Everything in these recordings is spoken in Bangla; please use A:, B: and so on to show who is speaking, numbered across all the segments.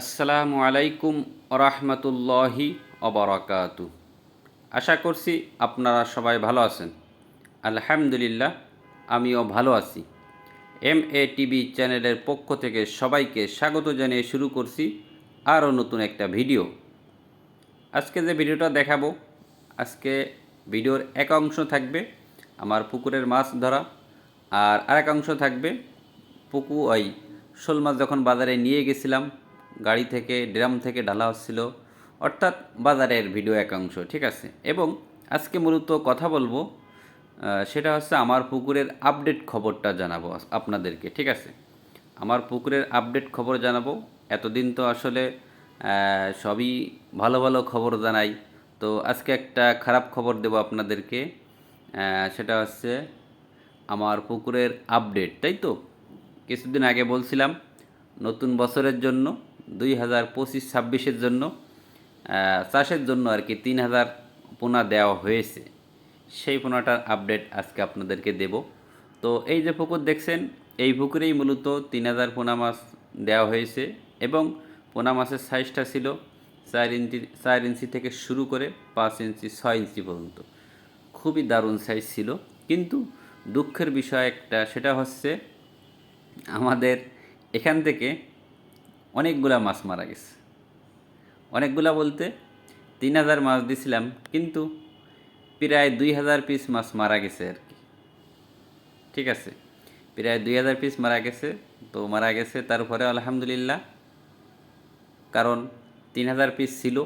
A: আসসালামু আলাইকুম রহমতুল্লাহি অবরাকাতু আশা করছি আপনারা সবাই ভালো আছেন। আলহামদুলিল্লাহ, আমিও ভালো আছি। এম এ টিভি চ্যানেলের পক্ষ থেকে সবাইকে স্বাগত জানিয়ে শুরু করছি আরও নতুন একটা ভিডিও। আজকে যে ভিডিওটা দেখাবো, আজকে ভিডিওর এক অংশ থাকবে আমার পুকুরের মাছ ধরা আর আরেক অংশ থাকবে পুকু ওই শোল মাছ যখন বাজারে নিয়ে গেছিলাম গাড়ি থেকে, ড্রাম থেকে ডালা হচ্ছিল, অর্থাৎ বাজারের ভিডিও এক অংশ ঠিক আছে? এবং আজকে মূলত কথা বলব সেটা হচ্ছে আমার পুকুরের আপডেট খবরটা জানাব আপনাদেরকে, ঠিক আছে? আমার পুকুরের আপডেট খবর জানাব। এতদিন তো আসলে সবই ভালো ভালো খবর জানাই। তো আজকে একটা খারাপ খবর দেবো আপনাদেরকে সেটা হচ্ছে আমার পুকুরের আপডেট, তাই তো? কিছুদিন আগে বলছিলাম, নতুন বছরের জন্য দুই হাজার পঁচিশ ছাব্বিশের জন্য চাষের জন্য আর কি তিন হাজার পোনা দেওয়া হয়েছে। সেই পোনাটার আপডেট আজকে আপনাদেরকে দেব। তো এই যে পুকুর দেখছেন, এই পুকুরেই মূলত তিন হাজার পোনা মাছ দেওয়া হয়েছে এবং পোনা মাছের সাইজটা ছিল চার ইঞ্চি চার ইঞ্চি থেকে শুরু করে পাঁচ ইঞ্চি, ছয় ইঞ্চি পর্যন্ত। খুবই দারুণ সাইজ ছিল। কিন্তু দুঃখের বিষয় একটা, সেটা হচ্ছে আমাদের এখান থেকে অনেকগুলা মাছ মারা গেছে। অনেকগুলা বলতে তিন হাজার মাছ দিছিলাম, কিন্তু প্রায় দুই হাজার পিস মাছ মারা গেছে আর কি। ঠিক আছে? প্রায় দুই হাজার পিস মারা গেছে, তো মারা গেছে তারপরে আলহামদুলিল্লাহ, কারণ তিন হাজার পিস ছিল,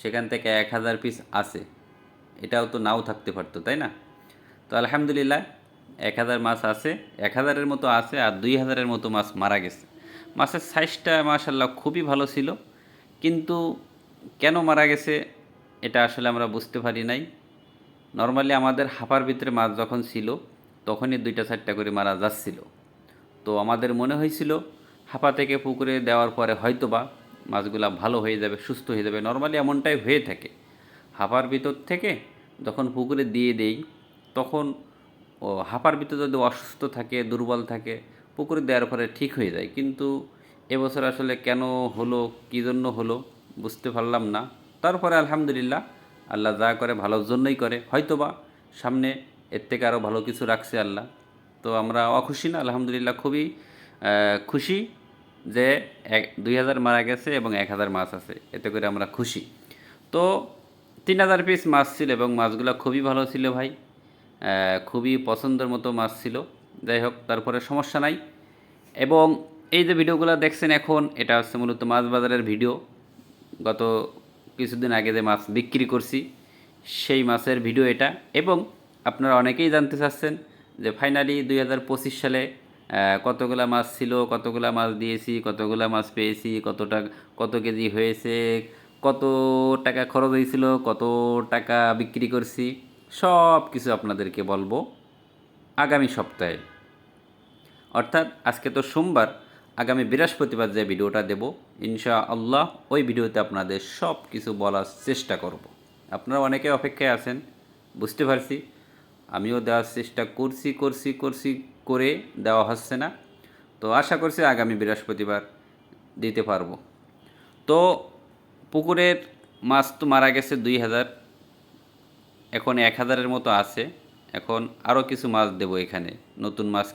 A: সেখান থেকে এক হাজার পিস আছে। এটাও তো নাও থাকতে পারতো, তাই না? তো আলহামদুলিল্লাহ, এক হাজার মাছ আছে, এক হাজারের মতো আছে আর দুই হাজারের মতো মাছ মারা গেছে। মাছের সাইজটা মাশাল্লাহ খুবই ভালো ছিল। কিন্তু কেন মারা গেছে, এটা আসলে আমরা বুঝতে পারি নাই। নর্মালি আমাদের হাঁপার ভিতরে মাছ যখন ছিল, তখনই দুইটা চারটা করে মারা যাচ্ছিল। তো আমাদের মনে হয়েছিল, হাঁপা থেকে পুকুরে দেওয়ার পরে হয়তোবা মাছগুলা ভালো হয়ে যাবে, সুস্থ হয়ে যাবে। নর্মালি এমনটাই হয়ে থাকে। হাঁপার ভিতর থেকে যখন পুকুরে দিয়ে দেই, তখন ও হাঁপার ভিতর যদি অসুস্থ থাকে, দুর্বল থাকে পুকুরে দেওয়ার পরে ঠিক হয়ে যায়। কিন্তু এবছর আসলে কেন হলো, কী জন্য হলো, বুঝতে পারলাম না। তারপরে আলহামদুলিল্লাহ আল্লাহ যা করে ভালোর জন্যই করে। হয়তোবা সামনে এর থেকে আরও ভালো কিছু রাখছে আল্লাহ। তো আমরা অখুশি না, আলহামদুলিল্লাহ খুবই খুশি যে এক, দুই হাজার মারা গেছে এবং এক হাজার মাছ আছে। এতে করে আমরা খুশি। তো তিন হাজার পিস মাছ ছিল এবং মাছগুলো খুবই ভালো ছিল ভাই। খুবই পছন্দের মতো মাছ ছিল। যাই হোক, তারপরে সমস্যা নাই। এবং এই যে ভিডিওগুলো দেখছেন এখন, এটা হচ্ছে মূলত মাছ বাজারের ভিডিও। গত কিছুদিন আগে যে মাছ বিক্রি করছি, সেই মাছের ভিডিও এটা। এবং আপনারা অনেকেই জানতে চাচ্ছেন যে ফাইনালি দুই হাজার পঁচিশ সালে কতগুলা মাছ ছিল, কতগুলা মাছ দিয়েছি, কতগুলা মাছ পেয়েছি কতটা কত কেজি হয়েছে, কত টাকা খরচ হয়েছিল, কত টাকা বিক্রি করছি সব কিছু আপনাদেরকে বলব আগামী সপ্তাহে। অর্থাৎ আজকে তো সোমবার, আগামী বৃহস্পতিবার যে ভিডিওটা দেব ইনশা আল্লাহ ওই ভিডিওতে আপনাদের সব কিছু বলার চেষ্টা করব। আপনারা অনেকে অপেক্ষায় আছেন, বুঝতে পারছি। আমিও দেওয়ার চেষ্টা করছি করছি করছি করে দেওয়া হচ্ছে না। তো আশা করছি আগামী বৃহস্পতিবার দিতে পারব। তো পুকুরের মাছ তো মারা গেছে দুই হাজার, এখন এক হাজারের মতো আছে। এখন আরও কিছু মাছ দেবো এখানে, নতুন মাছ